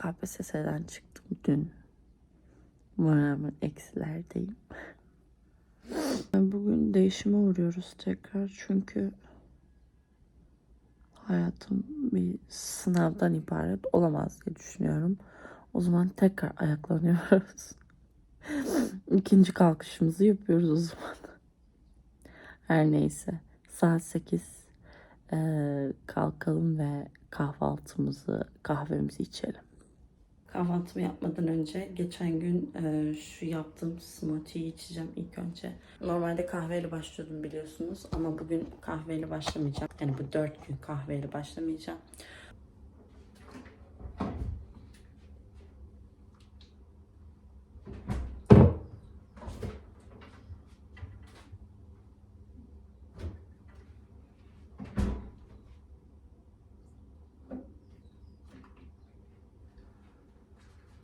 KPSS'den çıktım dün. Rağmen eksilerdeyim. Bugün değişime uğruyoruz tekrar çünkü hayatım bir sınavdan ibaret olamaz diye düşünüyorum. O zaman tekrar ayaklanıyoruz. İkinci kalkışımızı yapıyoruz o zaman. Her neyse. Saat 8 eee, kalkalım ve kahvaltımızı, kahvemizi içelim. Kahvaltımı yapmadan önce geçen gün eee, şu yaptığım smoothie'yi içeceğim ilk önce. Normalde kahveyle başlıyordum biliyorsunuz ama bugün kahveyle başlamayacağım. Yani bu dört gün kahveyle başlamayacağım.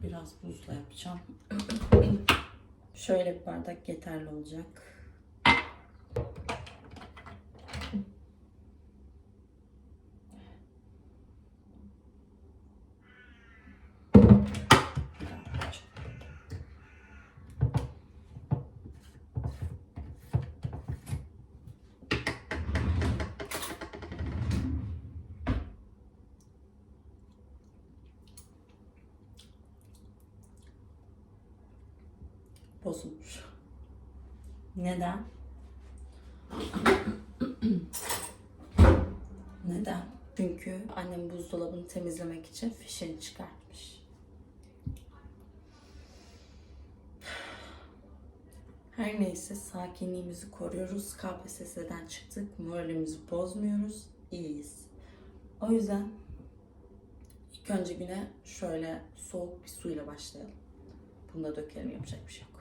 Biraz buzla yapacağım. Şöyle bir bardak yeterli olacak. Bozulmuş. Neden? Neden? Çünkü annem buzdolabını temizlemek için fişini çıkartmış. Her neyse sakinliğimizi koruyoruz. KPSS'den çıktık. Moralimizi bozmuyoruz. İyiyiz. O yüzden ilk önce güne şöyle soğuk bir suyla başlayalım. Bunu da dökelim yapacak bir şey yok.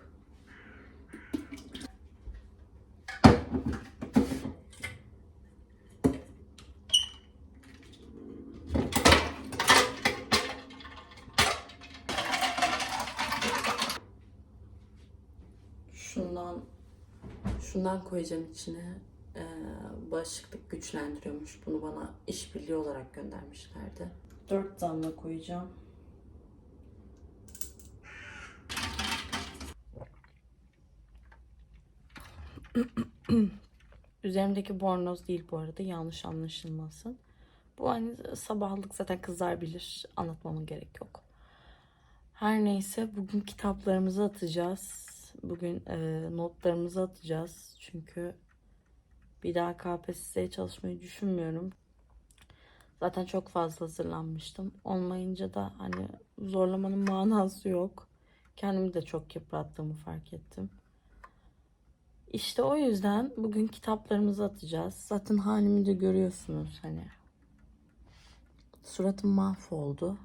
Şundan şundan koyacağım içine. Ee, bağışıklık güçlendiriyormuş. Bunu bana işbirliği olarak göndermişlerdi. Dört damla koyacağım. Üzerimdeki bornoz değil bu arada yanlış anlaşılmasın. Bu hani sabahlık zaten kızlar bilir. Anlatmama gerek yok. Her neyse bugün kitaplarımızı atacağız. Bugün e, notlarımızı atacağız. Çünkü bir daha KPSS'ye çalışmayı düşünmüyorum. Zaten çok fazla hazırlanmıştım. Olmayınca da hani zorlamanın manası yok. Kendimi de çok yıprattığımı fark ettim. İşte o yüzden bugün kitaplarımızı atacağız. Zaten halimi de görüyorsunuz hani. Suratım mahvoldu.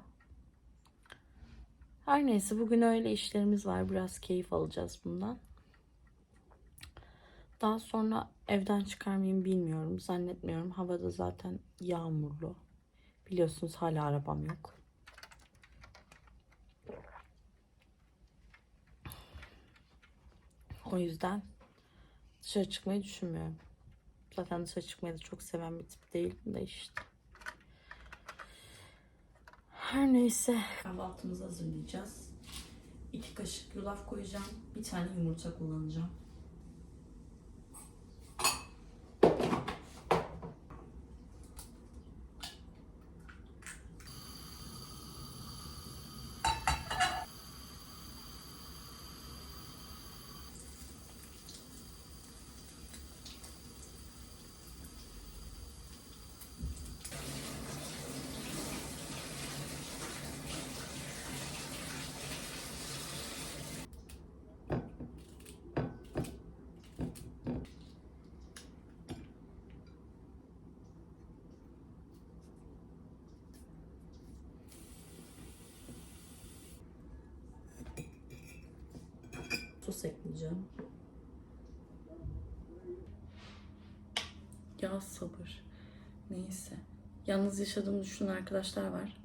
Her neyse bugün öyle işlerimiz var. Biraz keyif alacağız bundan. Daha sonra evden çıkar mıyım bilmiyorum. Zannetmiyorum. Havada zaten yağmurlu. Biliyorsunuz hala arabam yok. O yüzden dışarı çıkmayı düşünmüyorum. Zaten dışarı çıkmayı da çok seven bir tip değilim de işte. Her neyse. Kahvaltımızı hazırlayacağız. İki kaşık yulaf koyacağım. Bir tane yumurta kullanacağım. Sos ekleyeceğim. Ya sabır. Neyse. Yalnız yaşadığımı düşünen arkadaşlar var.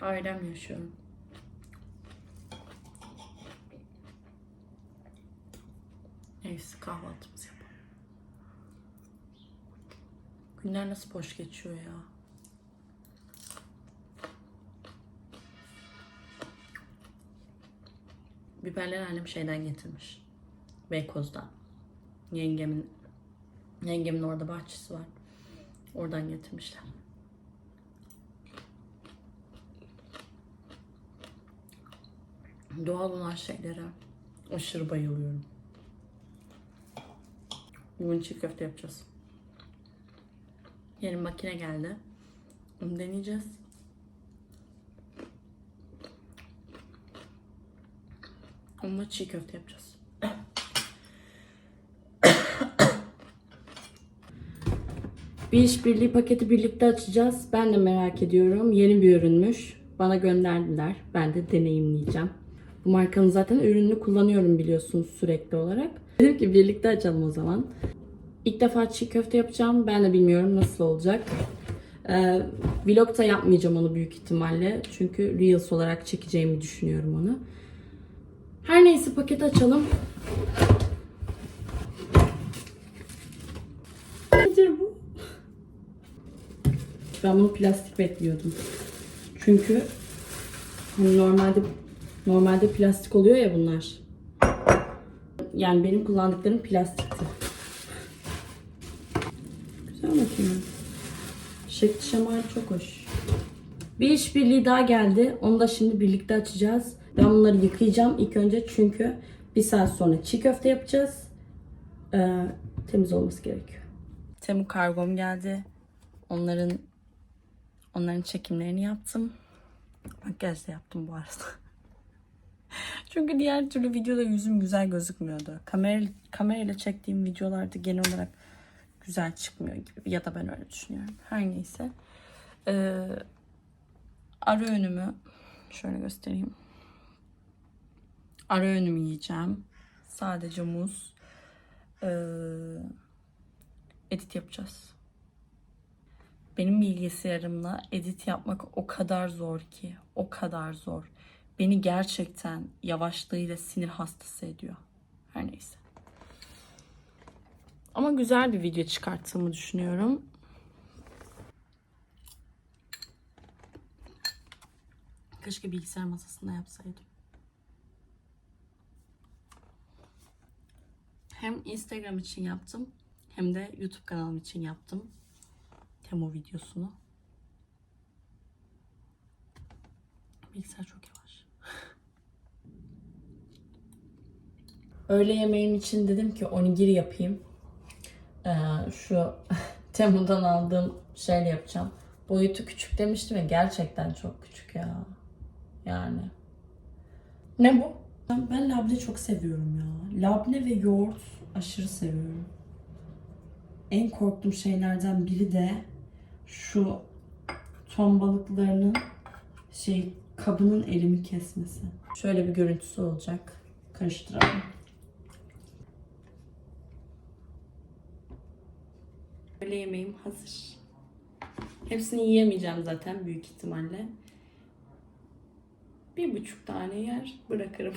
Ailem yaşıyorum. Neyse kahvaltımızı yapalım. Günler nasıl boş geçiyor ya. Biberleri annem şeyden getirmiş. Beykoz'dan. Yengemin yengemin orada bahçesi var. Oradan getirmişler. Doğal olan şeylere aşırı bayılıyorum. Bugün çiğ köfte yapacağız. Yeni makine geldi. Onu deneyeceğiz. Onunla çiğ köfte yapacağız. Bir işbirliği paketi birlikte açacağız. Ben de merak ediyorum. Yeni bir ürünmüş. Bana gönderdiler. Ben de deneyimleyeceğim. Bu markanın zaten ürününü kullanıyorum biliyorsunuz sürekli olarak. Dedim ki birlikte açalım o zaman. İlk defa çiğ köfte yapacağım. Ben de bilmiyorum nasıl olacak. Ee, vlog da yapmayacağım onu büyük ihtimalle. Çünkü Reels olarak çekeceğimi düşünüyorum onu. Her neyse paket açalım. Nedir bu? Ben bunu plastik bekliyordum. Çünkü hani normalde normalde plastik oluyor ya bunlar. Yani benim kullandıklarım plastikti. Güzel makine. Şekli şemali çok hoş. Bir işbirliği daha geldi. Onu da şimdi birlikte açacağız. Ben bunları yıkayacağım ilk önce çünkü bir saat sonra çiğ köfte yapacağız. Ee, temiz olması gerekiyor. Temu kargom geldi. Onların onların çekimlerini yaptım. Makyaj da yaptım bu arada. Çünkü diğer türlü videoda yüzüm güzel gözükmüyordu. Kamera, kamerayla çektiğim videolarda genel olarak güzel çıkmıyor gibi. Ya da ben öyle düşünüyorum. Her neyse. Ee, ara önümü şöyle göstereyim. Ara önümü yiyeceğim. Sadece muz. Ee, edit yapacağız. Benim bilgisayarımla edit yapmak o kadar zor ki. O kadar zor. Beni gerçekten yavaşlığıyla sinir hastası ediyor. Her neyse. Ama güzel bir video çıkarttığımı düşünüyorum. Keşke bilgisayar masasında yapsaydım. Hem Instagram için yaptım hem de YouTube kanalım için yaptım. Temo videosunu. Bilgisayar çok yavaş. Öğle yemeğim için dedim ki onigiri yapayım. Ee, şu Temu'dan aldığım şeyle yapacağım. Boyutu küçük demiştim ya gerçekten çok küçük ya. Yani. Ne bu? Ben, labne çok seviyorum ya. Labne ve yoğurt aşırı seviyorum. En korktuğum şeylerden biri de şu ton balıklarının şey kabının elimi kesmesi. Şöyle bir görüntüsü olacak. Karıştıralım. Öğle yemeğim hazır. Hepsini yiyemeyeceğim zaten büyük ihtimalle. Bir buçuk tane yer bırakırım.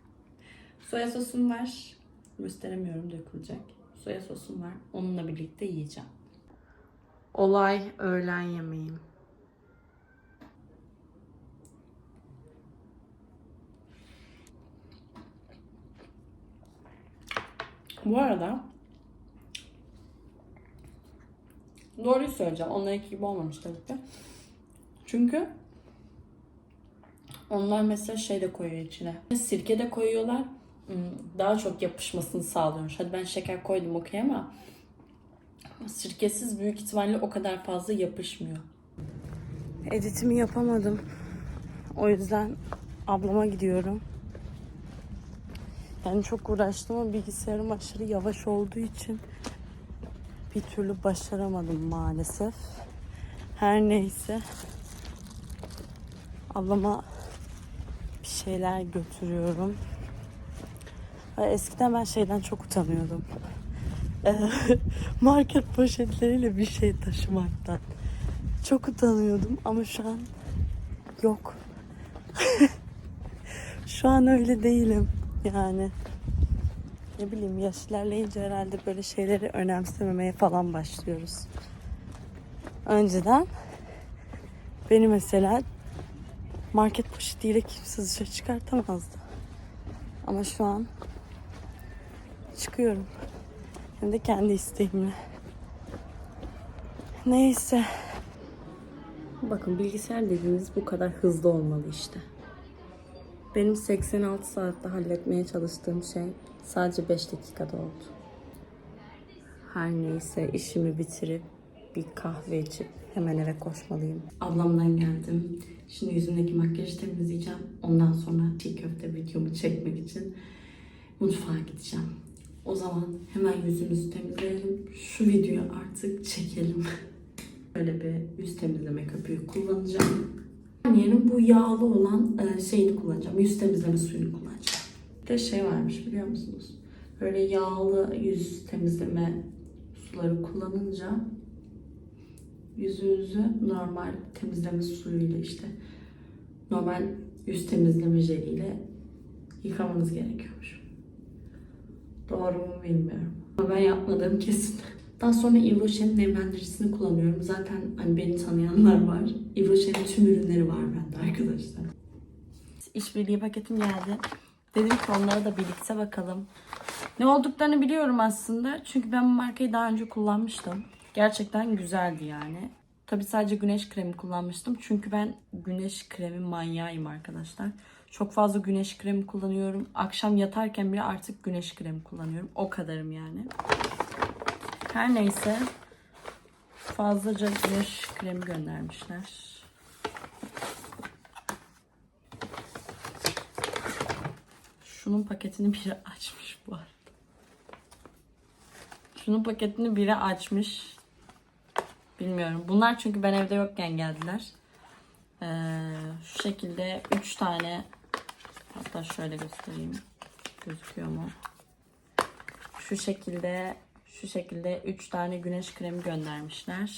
Soya sosum var. Gösteremiyorum dökülecek. Soya sosum var. Onunla birlikte yiyeceğim. Olay öğlen yemeğim. Bu arada doğruyu söyleyeceğim. Onlarınki gibi olmamış tabii ki. Çünkü onlar mesela şey de koyuyor içine. Sirke de koyuyorlar. Hmm, Daha çok yapışmasını sağlıyormuş. Hadi ben şeker koydum okey ama sirkesiz büyük ihtimalle o kadar fazla yapışmıyor. Editimi yapamadım. O yüzden ablama gidiyorum. Yani çok uğraştım ama bilgisayarım aşırı yavaş olduğu için bir türlü başaramadım maalesef. Her neyse. Ablama bir şeyler götürüyorum. Eskiden ben şeyden çok utanıyordum. Ee, Market poşetleriyle bir şey taşımaktan. Çok utanıyordum ama şu an yok. şu an öyle değilim yani. Ne bileyim yaş ilerleyince herhalde böyle şeyleri önemsememeye falan başlıyoruz. önceden beni mesela market poşetiyle kimse dışarı çıkartamazdı. Ama şu an çıkıyorum. Hem de kendi isteğimle. Neyse. Bakın bilgisayar dediğiniz bu kadar hızlı olmalı işte. Benim 86 saatte halletmeye çalıştığım şey sadece 5 dakikada oldu. Her neyse işimi bitirip bir kahve içip hemen eve koşmalıyım. Ablamdan geldim. Şimdi yüzümdeki makyajı temizleyeceğim. Ondan sonra çiğ köfte videomu çekmek için mutfağa gideceğim. O zaman hemen yüzümüzü temizleyelim. Şu videoyu artık çekelim. Böyle bir yüz temizleme köpüğü kullanacağım. Yerine bu yağlı olan e, şeyini kullanacağım. Yüz temizleme suyunu kullanacağım. Bir de şey varmış biliyor musunuz? Böyle yağlı yüz temizleme suları kullanınca yüzünüzü normal temizleme suyuyla işte normal yüz temizleme jeliyle yıkamanız gerekiyormuş. Doğru mu bilmiyorum. Ama ben yapmadığım kesin. Daha sonra Yves Rocher'in nemlendiricisini kullanıyorum. Zaten hani beni tanıyanlar var. Yves Rocher'in tüm ürünleri var bende arkadaşlar. İşbirliği paketim geldi. Dedim ki onlara da birlikte bakalım. Ne olduklarını biliyorum aslında. Çünkü ben bu markayı daha önce kullanmıştım. Gerçekten güzeldi yani. Tabii sadece güneş kremi kullanmıştım. Çünkü ben güneş kremi manyağıyım arkadaşlar. Çok fazla güneş kremi kullanıyorum. Akşam yatarken bile artık güneş kremi kullanıyorum. O kadarım yani. Her neyse fazlaca güneş kremi göndermişler. Şunun paketini biri açmış bu arada. Şunun paketini biri açmış. Bilmiyorum. Bunlar çünkü ben evde yokken geldiler. Ee, şu şekilde 3 tane hatta şöyle göstereyim. Gözüküyor mu? Şu şekilde şu şekilde 3 tane güneş kremi göndermişler.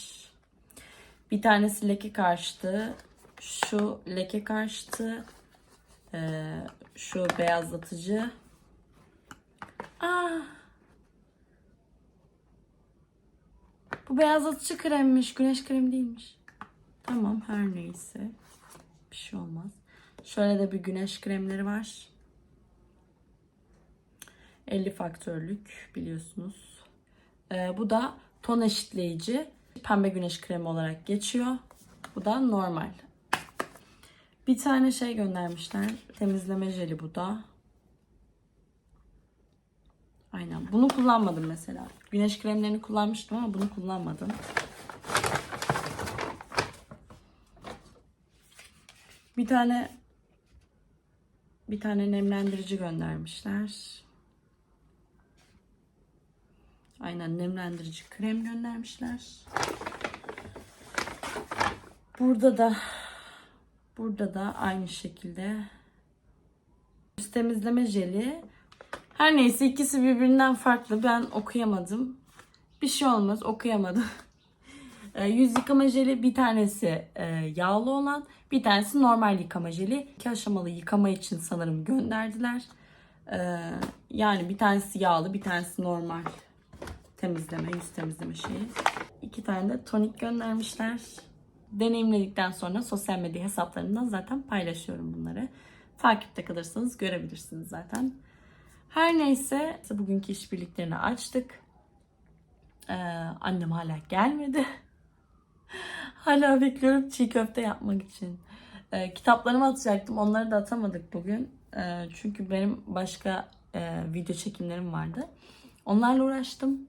Bir tanesi leke karşıtı. Şu leke karşıtı. Ee, şu beyazlatıcı. Aa, bu beyazlatıcı kremmiş. Güneş kremi değilmiş. Tamam her neyse. Bir şey olmaz. Şöyle de bir güneş kremleri var. 50 faktörlük biliyorsunuz. Ee, bu da ton eşitleyici. Pembe güneş kremi olarak geçiyor. Bu da normal. Bir tane şey göndermişler. Temizleme jeli bu da. Aynen. Bunu kullanmadım mesela. Güneş kremlerini kullanmıştım ama bunu kullanmadım. Bir tane bir tane nemlendirici göndermişler. Aynen nemlendirici krem göndermişler. Burada da burada da aynı şekilde yüz temizleme jeli. Her neyse ikisi birbirinden farklı. Ben okuyamadım. Bir şey olmaz okuyamadım. E, Yüz yıkama jeli bir tanesi e, yağlı olan, bir tanesi normal yıkama jeli. İki aşamalı yıkama için sanırım gönderdiler. E, Yani bir tanesi yağlı, bir tanesi normal temizleme, yüz temizleme şeyi. İki tane de tonik göndermişler. Deneyimledikten sonra sosyal medya hesaplarımdan zaten paylaşıyorum bunları. Takipte kalırsanız görebilirsiniz zaten. Her neyse bugünkü işbirliklerini açtık. Ee, annem hala gelmedi. hala bekliyorum çiğ köfte yapmak için. Ee, kitaplarımı atacaktım. Onları da atamadık bugün. Ee, çünkü benim başka e, video çekimlerim vardı. Onlarla uğraştım.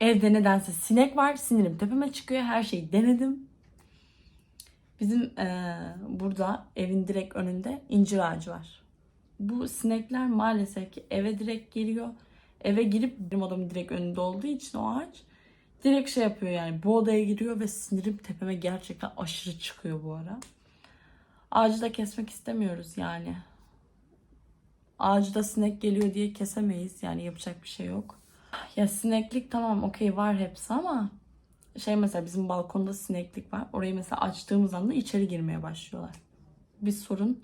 Evde nedense sinek var. Sinirim tepeme çıkıyor. Her şeyi denedim. Bizim e, burada evin direkt önünde incir ağacı var. Bu sinekler maalesef ki eve direkt geliyor. Eve girip benim odamın direkt önünde olduğu için o ağaç direkt şey yapıyor yani bu odaya giriyor ve sinirim tepeme gerçekten aşırı çıkıyor bu ara. Ağacı da kesmek istemiyoruz yani. Ağacı da sinek geliyor diye kesemeyiz yani yapacak bir şey yok. Ya sineklik tamam okey var hepsi ama şey mesela bizim balkonda sineklik var. Orayı mesela açtığımız anda içeri girmeye başlıyorlar. Bir sorun.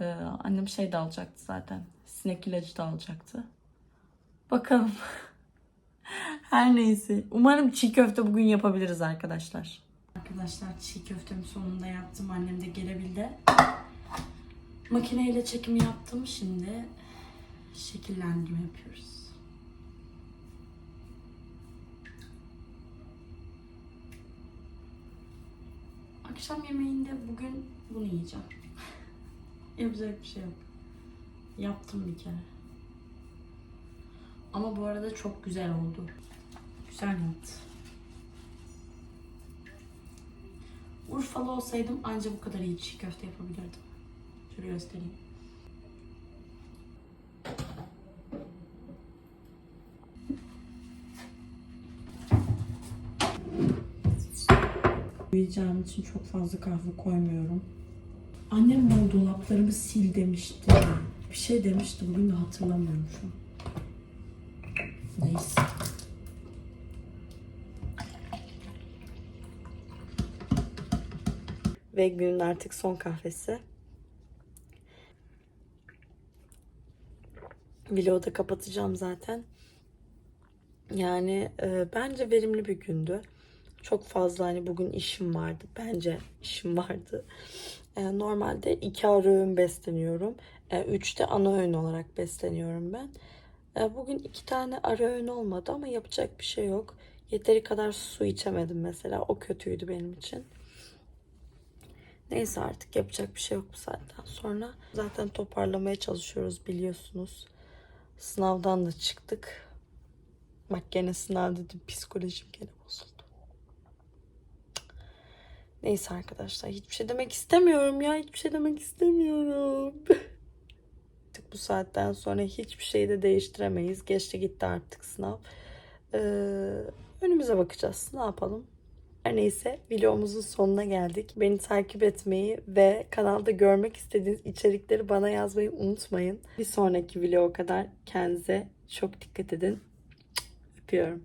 Ee, annem şey de alacaktı zaten. Sinek ilacı da alacaktı. Bakalım. Her neyse. Umarım çiğ köfte bugün yapabiliriz arkadaşlar. Arkadaşlar çiğ köftemi sonunda yaptım. Annem de gelebildi. Makineyle çekimi yaptım. Şimdi şekillendirme yapıyoruz. Akşam yemeğinde bugün bunu yiyeceğim. Yapacak bir şey yok. Yaptım bir kere. Ama bu arada çok güzel oldu. Güzel yaptı. Urfalı olsaydım anca bu kadar iyi çiğ köfte yapabilirdim. Şöyle göstereyim. Uyuyacağım için çok fazla kahve koymuyorum. Annem bana dolaplarımı sil demişti. Bir şey demişti bugün de hatırlamıyorum şu an. Neyse. Ve günün artık son kahvesi. Vlogu da kapatacağım zaten. Yani e, bence verimli bir gündü. Çok fazla hani bugün işim vardı. Bence işim vardı. E, normalde iki ara öğün besleniyorum. E, üç de ana öğün olarak besleniyorum ben. E, bugün iki tane ara öğün olmadı ama yapacak bir şey yok. Yeteri kadar su içemedim mesela. O kötüydü benim için. Neyse artık yapacak bir şey yok bu saatten sonra. Zaten toparlamaya çalışıyoruz biliyorsunuz. Sınavdan da çıktık. Bak gene sınav dedim psikolojim gene bozuldu. Neyse arkadaşlar hiçbir şey demek istemiyorum ya. Hiçbir şey demek istemiyorum. artık bu saatten sonra hiçbir şeyi de değiştiremeyiz. Geçti gitti artık sınav. Ee, önümüze bakacağız. Ne yapalım? Her neyse vlogumuzun sonuna geldik. Beni takip etmeyi ve kanalda görmek istediğiniz içerikleri bana yazmayı unutmayın. Bir sonraki vloga kadar kendinize çok dikkat edin. Öpüyorum.